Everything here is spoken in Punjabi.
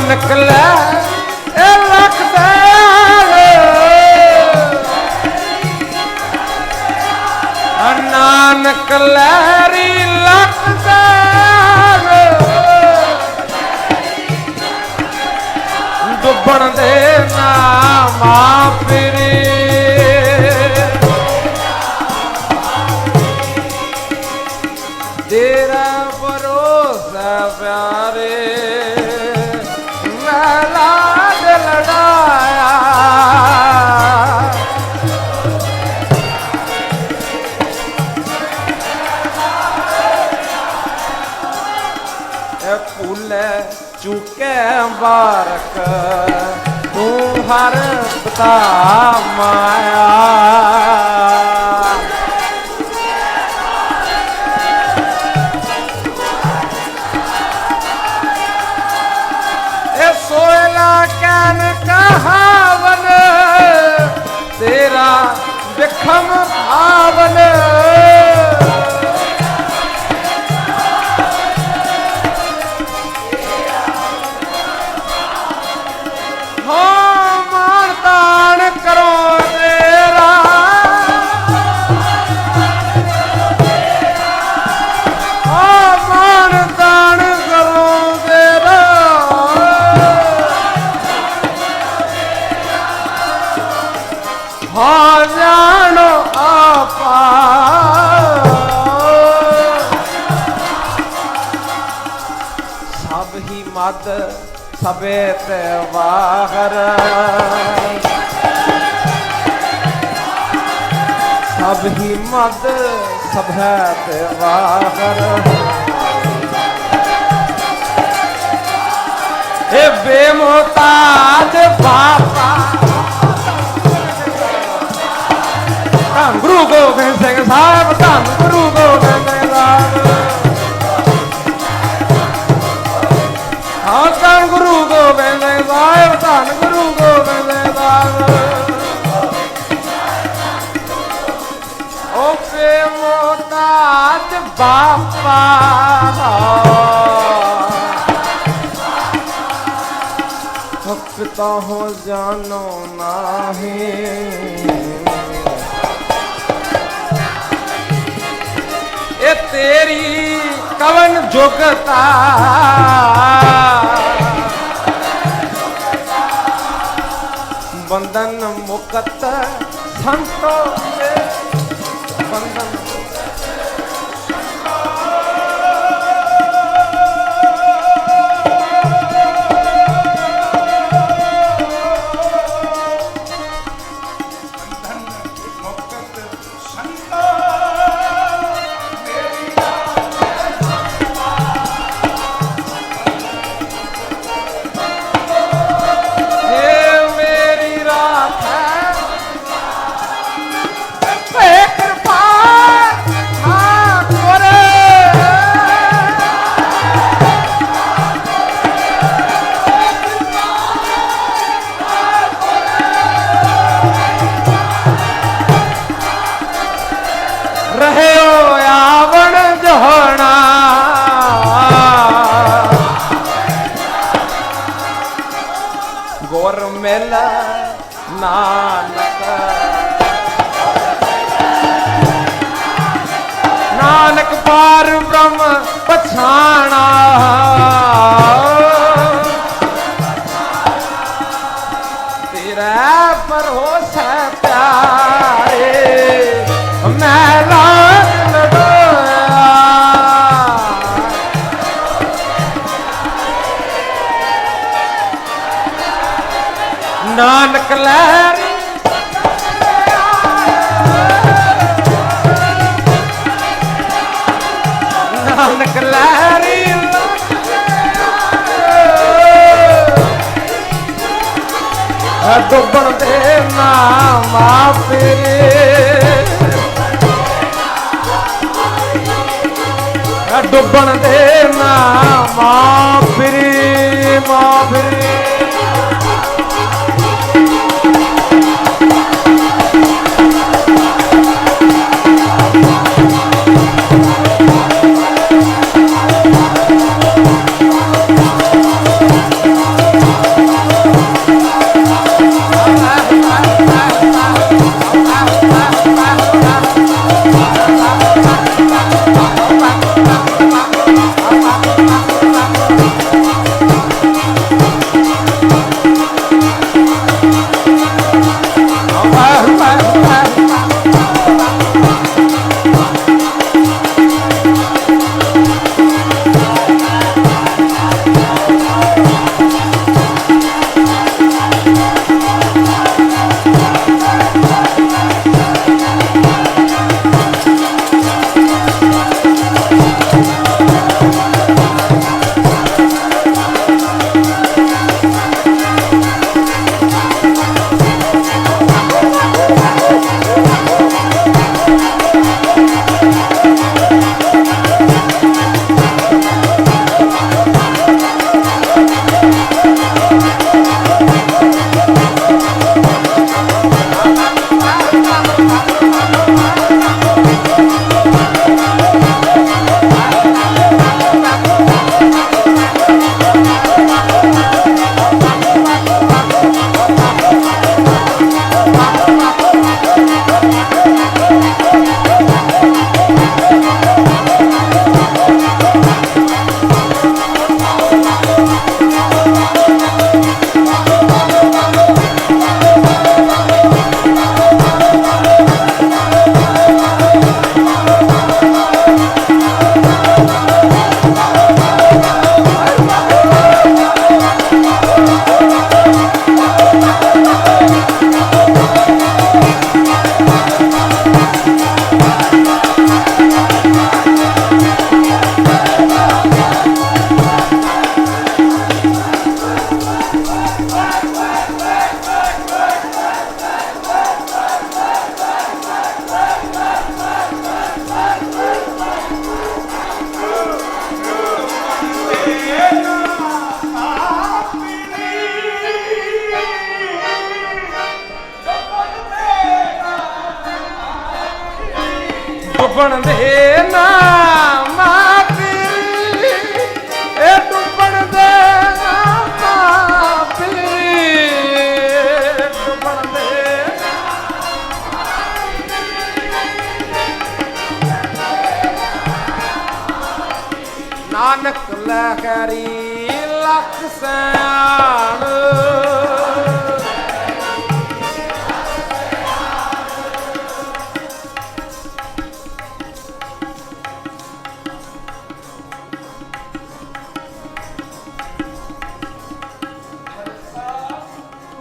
ਨਾਨਕ ਲੈ, ਇਹ ਲੱਖ ਦੇ ਨਾਨਕ ਲਹਿਰੀ ਲੱਖ ਦੇ ਡੁੱਬਣ ਦੇ ਨਾਮਾ ਫਿਰੇ। ਤੇਰਾ ਭਰੋਸਾ ਪਿਆਰੇ। ਭੁੱਲੇ ਚੁੱਕੇ ਬਾਰਕ ਤੂੰ ਹਰ ਬਤਾ ਮਾਇਆ। ਸੋਇਲਾ ਕਨ ਵਿਖਮ ਭਾਵਨ ਜਾਣੋ ਆਪਾ। ਸਭ ਹੀ ਮਦ ਸਭੇ ਤੇ ਵਾਹਰ। ਸਭ ਹੀ ਮਦ ਸਭੇ ਤੇ ਵਾਹਰ। ਇਹ ਬੇਮੋਤਾਜ ਬਾਪਾ ਗੁਰੂ ਗੋਬਿੰਦ ਸਿੰਘ ਸਾਹਿਬ, ਧੰਨ ਗੁਰੂ ਗੋਬਿੰਦ ਸਿੰਘ ਸਾਹਿਬ। ਹਾਂ, ਧੰਨ ਗੁਰੂ ਗੋਬਿੰਦ ਸਿੰਘ ਸਾਹਿਬ, ਧੰਨ ਗੁਰੂ ਗੋਬਿੰਦ ਸਿੰਘ ਸਾਹਿਬ। ਓ ਬੇਮੋਤਾਜ ਬਾਪਾ ਭਗਤਾ ਹੋ ਜਾਣੋ ਨਾਹੀ। ਤੇਰੀ ਕਵਨ ਜੁਗਤਾ। ਬੰਧਨ ਮੁਕਤ ਸੰਤੋ ਦੇ ਬੰਧਨ ਇਹ ਮਿਲ ਨਾਨਕ। ਨਾਨਕ ਪਾਰ ਬ੍ਰਹਮ ਪਛਾਣਾ। ਨਾਨਕ ਲਹਿਰ। ਨਾਨਕ ਲਹਿਰੀ। ਡੁੱਬਣ ਦੇ ਨਾ ਮਾਪੇ ਡੁੱਬਣ ਦੇ ਨਾ ਮਾਪੇ ਮਾਪੇ ਮਾਂ ਨਾ ਮਾਂ ਇਹ ਡੁੱਬਣ ਨਾ ਮਾਂ ਫਿਰੀ ਨਾਨਕ ਲਹਿਰੀ ਲੱਖ ਸਿਆਣ